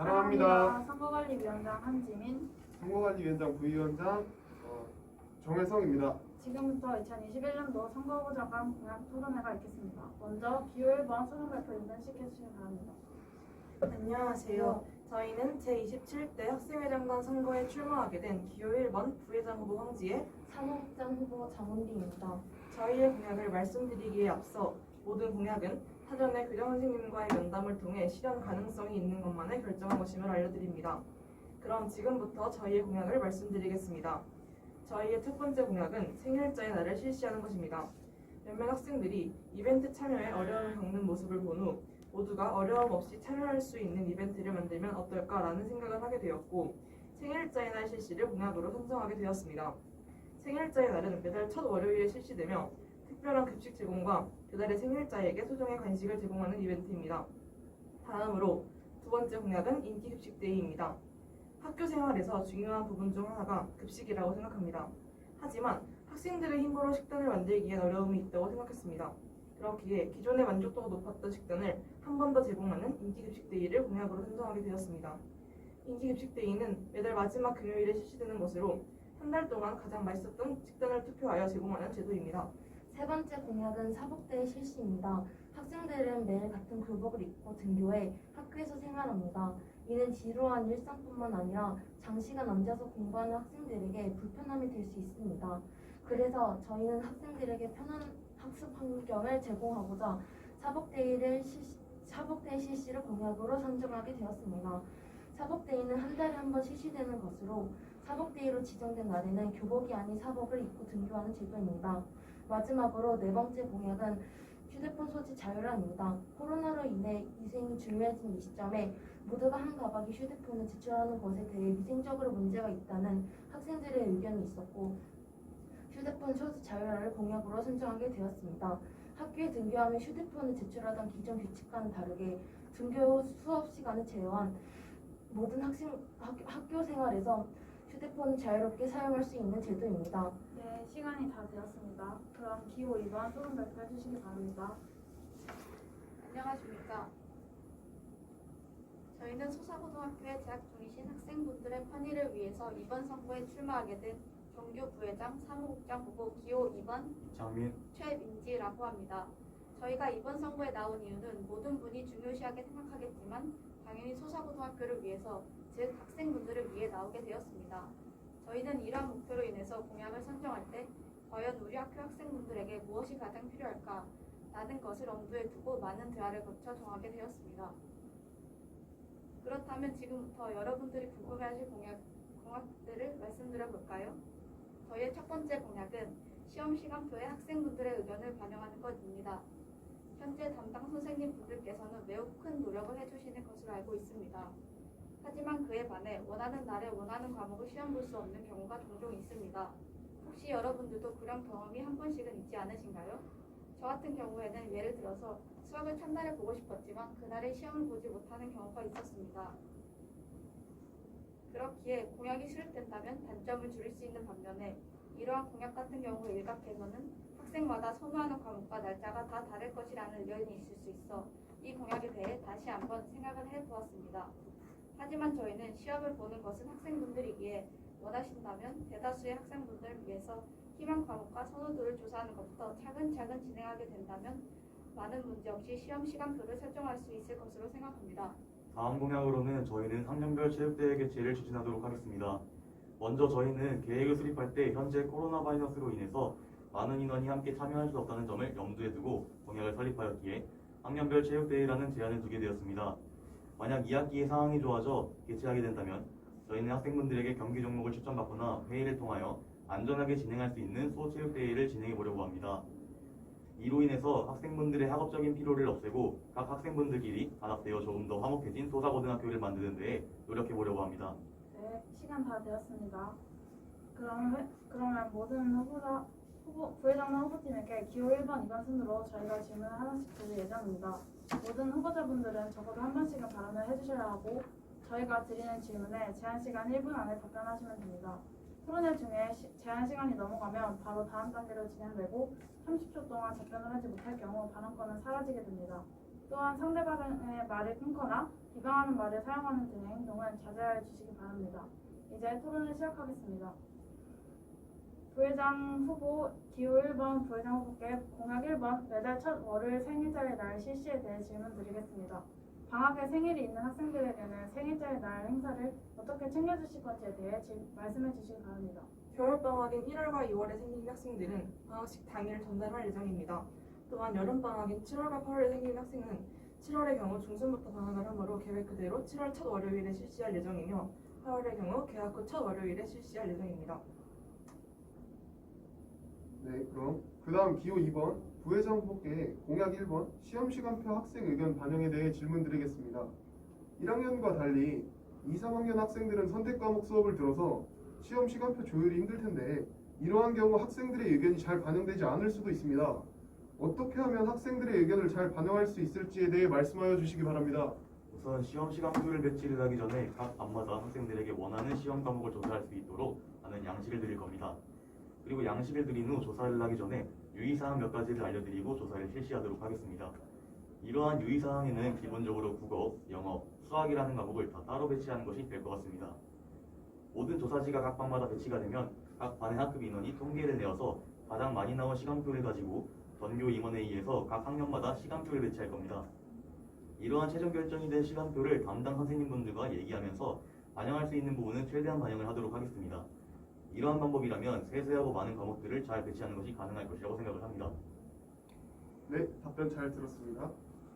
사랑합니다. 선거관리위원장 한지민. 선거관리위원장 부위원장 어, 정혜성입니다. 지금부터 2021년도 선거후보자간 공약 토론회가 있겠습니다. 먼저 기호 1번 수능 발표 인턴식 해주시기 바랍니다. 안녕하세요. 저희는 제27대 학생회장단 선거에 출마하게 된 기호 1번 부회장 후보 황지혜 사무국장 후보 장은비입니다. 저희의 공약을 말씀드리기에 앞서 모든 공약은 사전에 교장 선생님과의 면담을 통해 실현 가능성이 있는 것만을 결정한 것임을 알려드립니다. 그럼 지금부터 저희의 공약을 말씀드리겠습니다. 저희의 첫 번째 공약은 생일자의 날을 실시하는 것입니다. 몇몇 학생들이 이벤트 참여에 어려움을 겪는 모습을 본 후 모두가 어려움 없이 참여할 수 있는 이벤트를 만들면 어떨까라는 생각을 하게 되었고 생일자의 날 실시를 공약으로 선정하게 되었습니다. 생일자의 날은 매달 첫 월요일에 실시되며 특별한 급식 제공과 그달의 생일자에게 소정의 간식을 제공하는 이벤트입니다. 다음으로 두 번째 공약은 인기 급식 데이입니다. 학교 생활에서 중요한 부분 중 하나가 급식이라고 생각합니다. 하지만 학생들의 힘으로 식단을 만들기엔 어려움이 있다고 생각했습니다. 그렇기에 기존의 만족도가 높았던 식단을 한 번 더 제공하는 인기 급식 데이를 공약으로 선정하게 되었습니다. 인기 급식 데이는 매달 마지막 금요일에 실시되는 것으로 한 달 동안 가장 맛있었던 식단을 투표하여 제공하는 제도입니다. 세 번째 공약은 사복대의 실시입니다. 학생들은 매일 같은 교복을 입고 등교해 학교에서 생활합니다. 이는 지루한 일상뿐만 아니라 장시간 앉아서 공부하는 학생들에게 불편함이 될 수 있습니다. 그래서 저희는 학생들에게 편한 학습 환경을 제공하고자 사복데이를 실시, 사복데이 실시를 공약으로 선정하게 되었습니다. 사복데이는 한 달에 한 번 실시되는 것으로 사복데이로 지정된 날에는 교복이 아닌 사복을 입고 등교하는 제도입니다. 마지막으로 네 번째 공약은 휴대폰 소지 자율화입니다. 코로나로 인해 위생이 중요해진 이 시점에 모두가 한 가방에 휴대폰을 제출하는 것에 대해 위생적으로 문제가 있다는 학생들의 의견이 있었고 휴대폰 소지 자율화를 공약으로 선정하게 되었습니다. 학교에 등교하면 휴대폰을 제출하던 기존 규칙과는 다르게 등교 후 수업 시간을 제외한 모든 학생 학, 학교 생활에서 휴대폰을 자유롭게 사용할 수 있는 제도입니다. 네, 시간이 다 되었습니다. 그럼 기호 2번 토론 발표 해주시기 바랍니다. 안녕하십니까. 저희는 소사고등학교에 재학 중이신 학생분들의 편의를 위해서 이번 선거에 출마하게 된 정규 부회장 사무국장 후보 기호 2번 장민 최민지라고 합니다. 저희가 이번 선거에 나온 이유는 모든 분이 중요시하게 생각하겠지만 당연히 소사고등학교를 위해서 즉 학생분들을 위해 나오게 되었습니다. 저희는 이러한 목표로 인해서 공약을 선정할 때 과연 우리 학교 학생분들에게 무엇이 가장 필요할까 라는 것을 엄두에 두고 많은 대화를 거쳐 정하게 되었습니다. 그렇다면 지금부터 여러분들이 궁금해하실 공약, 공약들을 말씀드려 볼까요? 저희의 첫 번째 공약은 시험 시간표에 학생분들의 의견을 반영하는 것입니다. 현재 담당 선생님 분들께서는 매우 큰 노력을 해주시는 것으로 알고 있습니다. 하지만 그에 반해 원하는 날에 원하는 과목을 시험 볼 수 없는 경우가 종종 있습니다. 혹시 여러분들도 그런 경험이 한 번씩은 있지 않으신가요? 저 같은 경우에는 예를 들어서 수학을 첫날에 보고 싶었지만 그날에 시험을 보지 못하는 경우가 있었습니다. 그렇기에 공약이 수립된다면 단점을 줄일 수 있는 반면에 이러한 공약 같은 경우 일각에서는 학생마다 선호하는 과목과 날짜가 다 다를 것이라는 의견이 있을 수 있어 이 공약에 대해 다시 한번 생각을 해보았습니다. 하지만 저희는 시험을 보는 것은 학생분들이기에 원하신다면 대다수의 학생분들을 위해서 희망 과목과 선호도를 조사하는 것부터 차근차근 진행하게 된다면 많은 문제 없이 시험 시간표를 설정할 수 있을 것으로 생각합니다. 다음 공약으로는 저희는 학년별 체육대회 개최를 추진하도록 하겠습니다. 먼저 저희는 계획을 수립할 때 현재 코로나 바이러스로 인해서 많은 인원이 함께 참여할 수 없다는 점을 염두에 두고 공약을 설립하였기에 학년별 체육대회라는 제안을 두게 되었습니다. 만약 2학기의 상황이 좋아져 개최하게 된다면 저희는 학생분들에게 경기 종목을 추천받거나 회의를 통하여 안전하게 진행할 수 있는 소체육대회를 진행해 보려고 합니다. 이로 인해서 학생분들의 학업적인 피로를 없애고 각 학생분들끼리 단합되어 조금 더 화목해진 소사고등학교를 만드는 데에 노력해 보려고 합니다. 네, 시간 다 되었습니다. 회- 그러면 모든 후보자, 후보, 부회장과 후보팀에게 기호 1번, 2번 순으로 저희가 질문을 하나씩 드릴 예정입니다. 모든 후보자분들은 적어도 한 번씩은 발언을 해주셔야 하고 저희가 드리는 질문에 제한 시간 1분 안에 답변하시면 됩니다. 토론회 중에 시- 제한 시간이 넘어가면 바로 다음 단계로 진행되고 30초 동안 답변을 하지 못할 경우 발언권은 사라지게 됩니다. 또한 상대방의 말을 끊거나 비방하는 말을 사용하는 등의 행동은 자제해 주시기 바랍니다. 이제 토론을 시작하겠습니다. 부회장 후보 기호 1번 부회장 후보께 공약 1번 매달 첫 월요일 생일자의 날 실시에 대해 질문 드리겠습니다. 방학에 생일이 있는 학생들에게는 생일자의 날 행사를 어떻게 챙겨주실 건지에 대해 질- 말씀해 주시기 바랍니다. 겨울방학인 1월과 2월에 생긴 학생들은 방학식 당일 전달할 예정입니다. 또한 여름방학인 7월과 8월에 생긴 학생은 7월의 경우 중순부터 방학을 하므로 계획 그대로 7월 첫 월요일에 실시할 예정이며 8월의 경우 개학 후 첫 월요일에 실시할 예정입니다. 네, 그럼 그 다음 기호 2번 부회장 후보께 공약 1번 시험 시간표 학생 의견 반영에 대해 질문 드리겠습니다. 1학년과 달리 2, 3학년 학생들은 선택 과목 수업을 들어서 시험 시간표 조율이 힘들 텐데 이러한 경우 학생들의 의견이 잘 반영되지 않을 수도 있습니다. 어떻게 하면 학생들의 의견을 잘 반영할 수 있을지에 대해 말씀하여 주시기 바랍니다. 우선 시험 시간표를 배치를 하기 전에 각 반마다 학생들에게 원하는 시험 과목을 조사할 수 있도록 하는 양식을 드릴 겁니다. 그리고 양식을 드린 후 조사를 하기 전에 유의사항 몇 가지를 알려드리고 조사를 실시하도록 하겠습니다. 이러한 유의사항에는 기본적으로 국어, 영어, 수학이라는 과목을 다 따로 배치하는 것이 될 것 같습니다. 모든 조사지가 각 반마다 배치가 되면 각 반의 학급 인원이 통계를 내어서 가장 많이 나온 시간표를 가지고 전교 임원에 의해서 각 학년마다 시간표를 배치할 겁니다. 이러한 최종 결정이 된 시간표를 담당 선생님분들과 얘기하면서 반영할 수 있는 부분은 최대한 반영을 하도록 하겠습니다. 이러한 방법이라면 세세하고 많은 과목들을 잘 배치하는 것이 가능할 것이라고 생각을 합니다. 네, 답변 잘 들었습니다.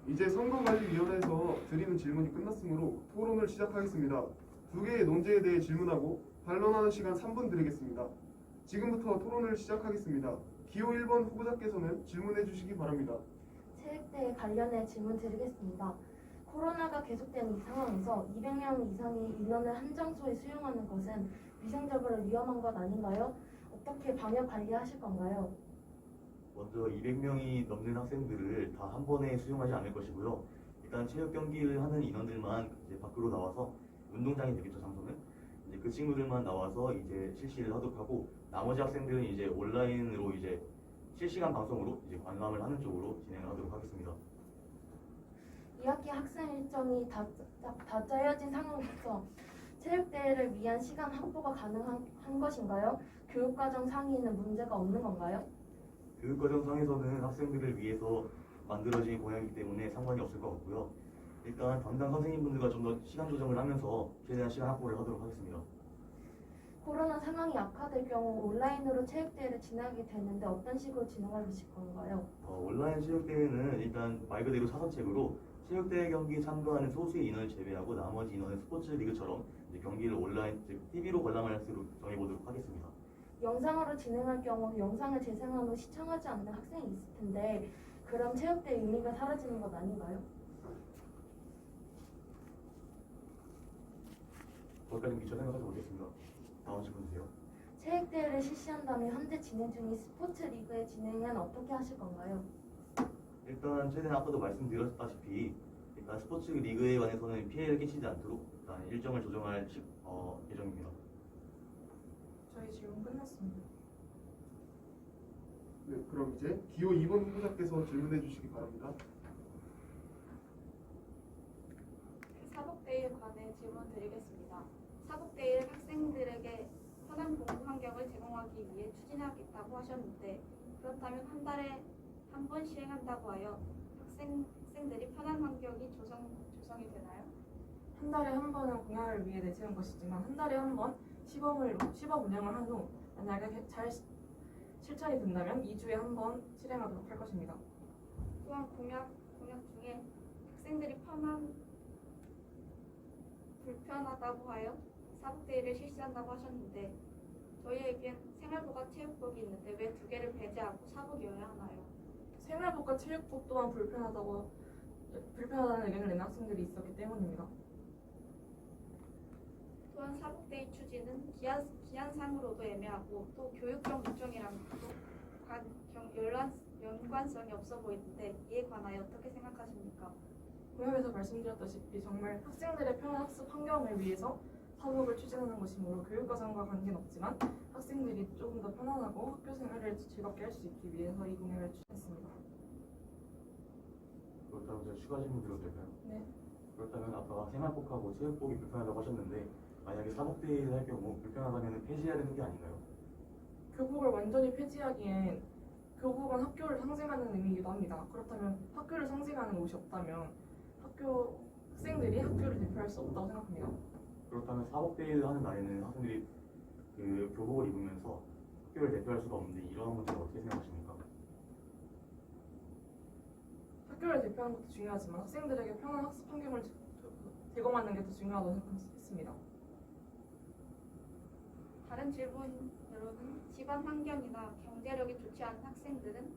이제 선거관리위원회에서 드리는 질문이 끝났으므로 토론을 시작하겠습니다. 두 개의 논제에 대해 질문하고 반론하는 시간 3분 드리겠습니다. 지금부터 토론을 시작하겠습니다. 기호 1번 후보자께서는 질문해 주시기 바랍니다. 체육대회 관련해 질문 드리겠습니다. 코로나가 계속되는 이 상황에서 200명 이상의 인원을 한 장소에 수용하는 것은 위생적으로 위험한 것 아닌가요? 어떻게 방역 관리하실 건가요? 먼저 200명이 넘는 학생들을 다 한 번에 수용하지 않을 것이고요. 일단 체육 경기를 하는 인원들만 이제 밖으로 나와서 운동장이 되겠죠 장소는. 이제 그 친구들만 나와서 이제 실시를 하도록 하고 나머지 학생들은 이제 온라인으로 이제 실시간 방송으로 이제 관람을 하는 쪽으로 진행을 하도록 하겠습니다. 2학기 학생 일정이 다, 짜- 다 짜여진 상황에서 체육대회를 위한 시간 확보가 가능한 한 것인가요? 교육과정 상의에는 문제가 없는 건가요? 교육과정 상에서는 학생들을 위해서 만들어진 공약이기 때문에 상관이 없을 것 같고요. 일단 담당 선생님분들과 좀 더 시간 조정을 하면서 최대한 시간 확보를 하도록 하겠습니다. 코로나 상황이 악화될 경우 온라인으로 체육대회를 진행하게 되는데 어떤 식으로 진행하실 건가요? 어, 온라인 체육대회는 일단 말 그대로 사선책으로 체육대회 경기 참가하는 소수의 인원을 제외하고 나머지 인원은 스포츠 리그처럼 이제 경기를 온라인 즉 TV로 관람할 수 정해보도록 하겠습니다. 영상으로 진행할 경우 영상을 재생한 후 시청하지 않는 학생이 있을 텐데 그럼 체육대회 의미가 사라지는 것 아닌가요? 거기까지 미처 생각하지 못했습니다. 다음 질문 주세요. 체육대회를 실시한다면 현재 진행 중인 스포츠 리그의 진행은 어떻게 하실 건가요? 일단 최대한 아까도 말씀드렸다시피 일단 스포츠 리그에 관해서는 피해를 끼치지 않도록 일단 일정을 조정할 시- 어, 예정입니다. 저희 질문 끝났습니다. 네, 그럼 이제 기호 2번 후보자께서 질문해 주시기 바랍니다. 사복대회에 관해 질문 드리겠습니다. 사복대회를 학생들에게 편한 공부 환경을 제공하기 위해 추진하겠다고 하셨는데 그렇다면 한 달에 한 번 시행한다고 하여 학생, 학생들이 편한 환경이 조성, 조성이 되나요? 한 달에 한 번은 공약을 위해 내세운 것이지만 한 달에 한 번 시범을 시범 운영을 한 후 만약에 잘 시- 실천이 된다면 2주에 한 번 실행하도록 할 것입니다. 또한 공약, 공약 중에 학생들이 편한 불편하다고 하여 사복대회를 실시한다고 하셨는데 저희에겐 생활부가 체육복이 있는데 왜 두 개를 배제하고 사복이어야 하나요? 생활복과 체육복 또한 불편하다고 불편하다는 의견을 낸 학생들이 있었기 때문입니다. 또한 사복대회 추진은 기한, 기한상으로도 애매하고 또 교육적 요청이랑도 관, 경, 연관, 연관성이 없어 보이는데 이에 관하여 어떻게 생각하십니까? 공약에서 말씀드렸다시피 정말 학생들의 편한 학습 환경을 위해서 사복을 추진하는 것이므로 교육과정과 관계는 없지만 학생들이 조금 더 편안하고 학교 생활을 즐겁게 할 수 있기 위해서 이 공약을 추진했습니다. 그렇다면 제가 추가 질문 드려도 될까요? 네. 그렇다면 아까 생활복하고 체육복이 불편하다고 하셨는데 만약에 사복데이를 할 경우 불편하다면 폐지해야 되는 게 아닌가요? 교복을 완전히 폐지하기엔 교복은 학교를 상징하는 의미이기도 합니다. 그렇다면 학교를 상징하는 옷이 없다면 학교 학생들이 학교를 대표할 수 없다고 생각합니다. 그렇다면 사복데이를 하는 날에는 학생들이 그 교복을 입으면서 학교를 대표할 수가 없는데 이러한 문제를 어떻게 생각하십니까? 학교를 대표하는 것도 중요하지만 학생들에게 편한 학습 환경을 제- 제공하는 게 더 중요하다고 생각했습니다. 다른 질문 여러분, 집안 환경이나 경제력이 좋지 않은 학생들은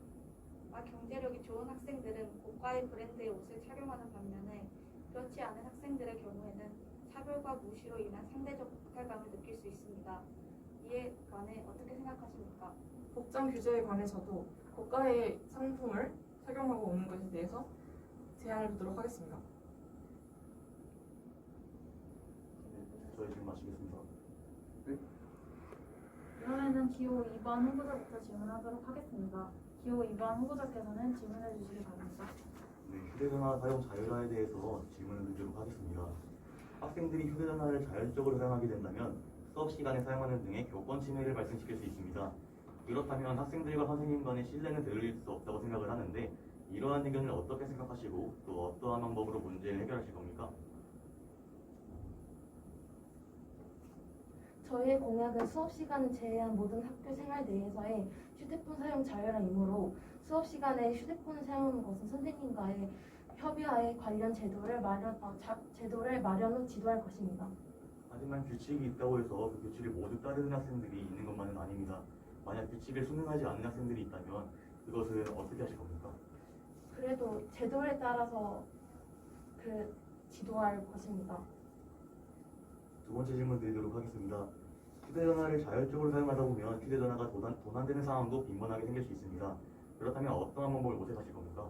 아, 경제력이 좋은 학생들은 고가의 브랜드의 옷을 착용하는 반면에 그렇지 않은 학생들의 경우에는 차별과 무시로 인한 상대적 박탈감을 느낄 수 있습니다. 이에 관해 어떻게 생각하십니까? 복장 규제에 관해서도 고가의 상품을 착용하고 오는 것에 대해서 제안을 두도록 하겠습니다. 저희 지금 마치겠습니다. 이번에는 기호 2번 후보자부터 질문하도록 하겠습니다. 기호 2번 후보자께서는 질문해 주시기 바랍니다. 네, 휴대전화 사용 자율화에 대해서 질문을 드리도록 하겠습니다. 학생들이 휴대전화를 자율적으로 사용하게 된다면 수업 시간에 사용하는 등의 교권 침해를 발생시킬 수 있습니다. 그렇다면 학생들과 선생님 간의 신뢰는 들을 수 없다고 생각을 하는데 이러한 의견을 어떻게 생각하시고 또 어떠한 방법으로 문제를 해결하실 겁니까? 저희의 공약은 수업 시간을 제외한 모든 학교 생활 내에서의 휴대폰 사용 자율화이므로 수업 시간에 휴대폰을 사용하는 것은 선생님과의 협의하에 관련 제도를 마련 어, 자, 제도를 마련 후 지도할 것입니다. 하지만 규칙이 있다고 해서 그 규칙을 모두 따르는 학생들이 있는 것만은 아닙니다. 만약 규칙을 순응하지 않는 학생들이 있다면 그것을 어떻게 하실 겁니까? 그래도 제도에 따라서 그 지도할 것입니다. 두 번째 질문 드리도록 하겠습니다. 휴대전화를 자율적으로 사용하다 보면 휴대전화가 도난, 도난되는 상황도 빈번하게 생길 수 있습니다. 그렇다면 어떠한 방법을 모색하실 겁니까?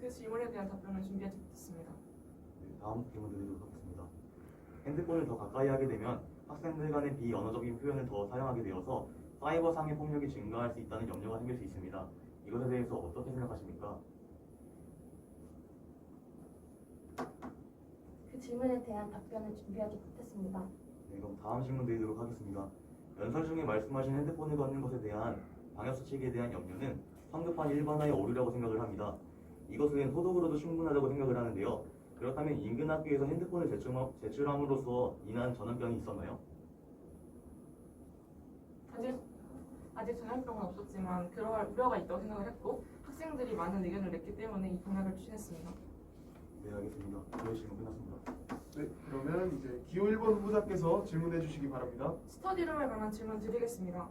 그 질문에 대한 답변을 준비하지 못했습니다. 네, 다음 질문 드리도록 하겠습니다. 핸드폰을 더 가까이 하게 되면 학생들 간의 비언어적인 표현을 더 사용하게 되어서 사이버상의 폭력이 증가할 수 있다는 염려가 생길 수 있습니다. 이것에 대해서 어떻게 생각하십니까? 그 질문에 대한 답변을 준비하지 못했습니다. 네, 그럼 다음 질문 드리도록 하겠습니다. 연설 중에 말씀하신 핸드폰을 받는 것에 대한 방역수칙에 대한 염려는 성급한 일반화의 오류라고 생각을 합니다. 이것은 소독으로도 충분하다고 생각을 하는데요. 그렇다면 인근 학교에서 핸드폰을 제출함, 제출함으로써 인한 전염병이 있었나요? 아직 아직 전염병은 없었지만 그러할 우려가 있다고 생각을 했고 학생들이 많은 의견을 냈기 때문에 이 공약을 추진했습니다. 네, 알겠습니다. 저희 질문 끝났습니다. 네, 그러면 이제 기호 1번 후보자께서 질문해 주시기 바랍니다. 스터디룸에 관한 질문 드리겠습니다.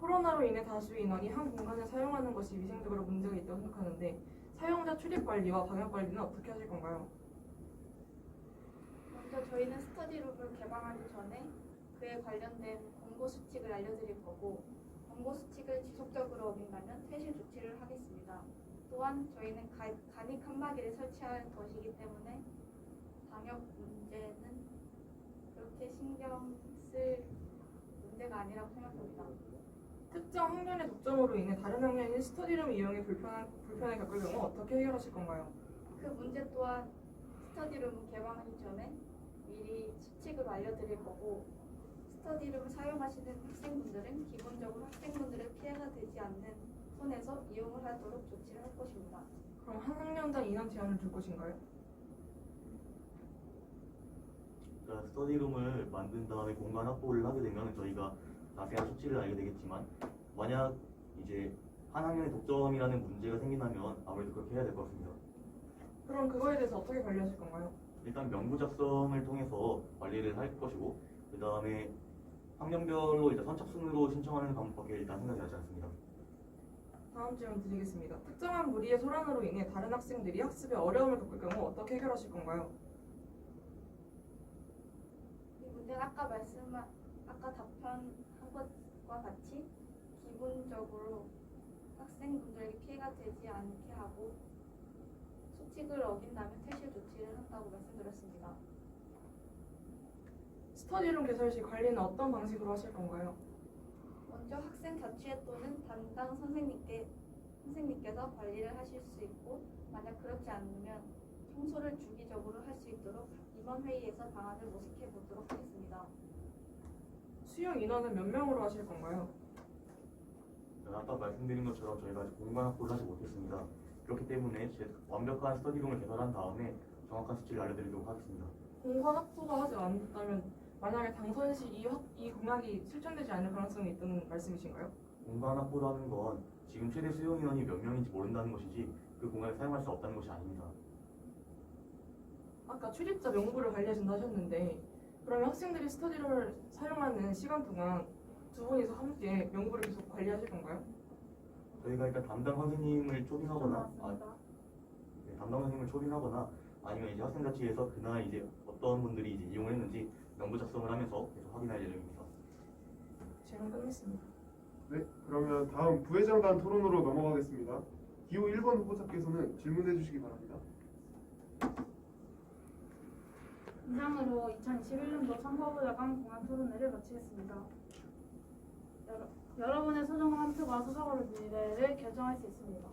코로나로 인해 다수 인원이 한 공간을 사용하는 것이 위생적으로 문제가 있다고 생각하는데 사용자 출입 관리와 방역 관리는 어떻게 하실 건가요? 먼저 저희는 스터디룸을 개방하기 전에 그에 관련된 공고 수칙을 알려드릴 거고 공고 수칙을 지속적으로 어긴다면 퇴실 조치를 하겠습니다. 또한 저희는 가, 간이 칸막이를 설치할 것이기 때문에 방역 문제는 그렇게 신경 쓸 문제가 아니라고 생각합니다. 특정 학년의 독점으로 인해 다른 학년이 스터디룸 이용에 불편한, 불편을 겪을 경우 어떻게 해결하실 건가요? 그 문제 또한 스터디룸 개방하기 전에 미리 수칙을 알려드릴 거고 스터디룸을 사용하시는 학생분들은 기본적으로 학생분들의 피해가 되지 않는 선에서 이용을 하도록 조치를 할 것입니다. 그럼 한 학년당 인원 제한을 둘 것인가요? 그러니까 스터디룸을 만든 다음에 공간 확보를 하게 되면 저희가 자세한 수치를 알게 되겠지만 만약 이제 한 학년의 독점이라는 문제가 생긴다면 아무래도 그렇게 해야 될 것 같습니다. 그럼 그거에 대해서 어떻게 관리하실 건가요? 일단 명부 작성을 통해서 관리를 할 것이고 그 다음에 학년별로 일단 선착순으로 신청하는 방법밖에 일단 생각이 나지 않습니다. 다음 질문 드리겠습니다. 특정한 무리의 소란으로 인해 다른 학생들이 학습에 어려움을 겪을 경우 어떻게 해결하실 건가요? 이 문제는 아까 말씀한 아까 답변한 것과 같이 기본적으로 학생분들에게 피해가 되지 않게 하고 수칙을 어긴다면 퇴실 조치를 한다고 말씀드렸습니다. 스터디룸 개설 시 관리는 어떤 방식으로 하실 건가요? 먼저 학생 자치회 또는 담당 선생님께 선생님께서 관리를 하실 수 있고 만약 그렇지 않으면 청소를 주기적으로 할 수 있도록 이번 회의에서 방안을 모색해 보도록 하겠습니다. 수용 인원은 몇 명으로 하실 건가요? 네, 아까 말씀드린 것처럼 저희가 아직 공간 확보를 하지 못했습니다. 그렇기 때문에 제 완벽한 스터디룸을 개설한 다음에 정확한 수치를 알려드리도록 하겠습니다. 공간 확보가 하지 않았다면 만약에 당선 시이 이 공약이 실천되지 않을 가능성이 있다는 말씀이신가요? 공간 확보라는 건 지금 최대 수용 인원이 몇 명인지 모른다는 것이지 그 공간을 사용할 수 없다는 것이 아닙니다. 아까 출입자 명부를 관리하신다 하셨는데 그러면 학생들이 스터디룸을 사용하는 시간 동안 두 분이서 함께 명부를 계속 관리하실 건가요? 저희가 일단 담당 선생님을 초빙하거나 아. 네, 담당 선생님을 초빙하거나 아니면 이제 학생 자치에서 그날 이제 어떤 분들이 이제 이용을 했는지 명부 작성을 하면서 계속 확인할 예정입니다. 질문 끝냈습니다. 네, 그러면 다음 부회장 간 토론으로 넘어가겠습니다. 기호 1번 후보자께서는 질문해 주시기 바랍니다. 이상으로 2021년도 선거부여관 공약 토론회를 마치겠습니다. 여러, 여러분의 소중한 한 표가 소속으로 미래를 결정할 수 있습니다.